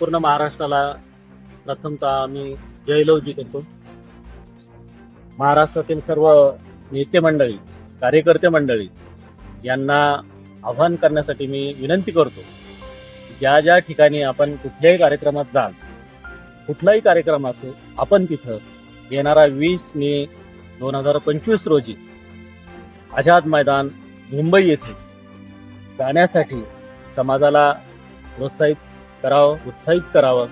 संपूर्ण महाराष्ट्राला प्रथमतः आम्ही जयलवजी करतो. महाराष्ट्रातील सर्व नेते मंडळी कार्यकर्ते मंडळी यांना आव्हान करण्यासाठी मी विनंती करतो ज्या ज्या ठिकाणी आपण कुठल्याही कार्यक्रमात जाल कुठलाही कार्यक्रम असो आपण तिथं येणारा वीस मे दोन हजार पंचवीस रोजी आझाद मैदान मुंबई येथे जाण्यासाठी समाजाला प्रोत्साहित करावं उत्साहित करावं.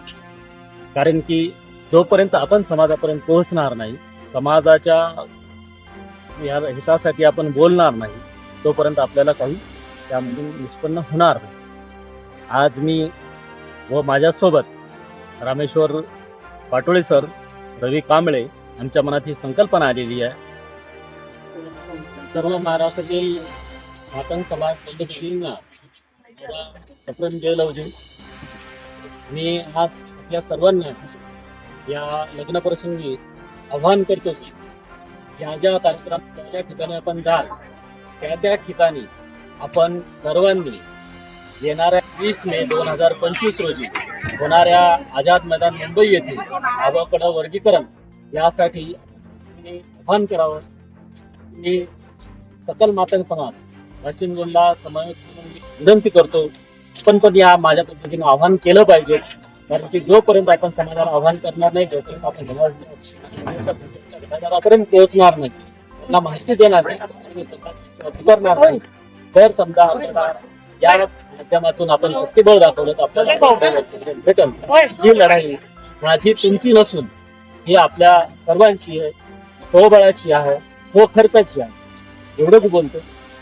कारण की जोपर्यंत आपण समाजापर्यंत पोहोचणार नाही समाजाच्या या हितासाठी आपण बोलणार नाही तोपर्यंत आपल्याला काही त्यामधून निष्पन्न होणार नाही. आज मी व माझ्यासोबत रामेश्वर पाटोळे सर रवी कांबळे यांच्या मनात ही संकल्पना आलेली आहे. सर्व महाराष्ट्रातील आपण समाज पद्धतींना सप्रम जयलवजी मी आज आपल्या सर्वांना या लग्नप्रसंगी आव्हान करतो की ज्या ज्या कार्यक्रम ज्या ज्या ठिकाणी आपण जाल त्या त्या ठिकाणी आपण सर्वांनी येणाऱ्या वीस मे दोन हजार पंचवीस रोजी होणाऱ्या आझाद मैदान मुंबई येथे आबाकडं वर्गीकरण यासाठी आव्हान करावं. मी सकल मातंग समाज पश्चिम जिल्हा समावेश विनंती करतो आपण पण या माझ्या पद्धतीने आव्हान केलं पाहिजे. कारण की जोपर्यंत आपण समाजाला आव्हान करणार नाही तोपर्यंत आपण समाज घरापर्यंत पोहोचणार नाही त्यांना माहिती देणार नाही नाही. जर समजा आपल्याला या माध्यमातून आपण शक्तीबळ दाखवलं तर आपल्याला भेटल. ही लढाई माझी तुमची नसून ही आपल्या सर्वांची आहे स्वबळाची आहे स्वखर्चाची आहे. एवढंच बोलतो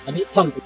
आणि थांबतो.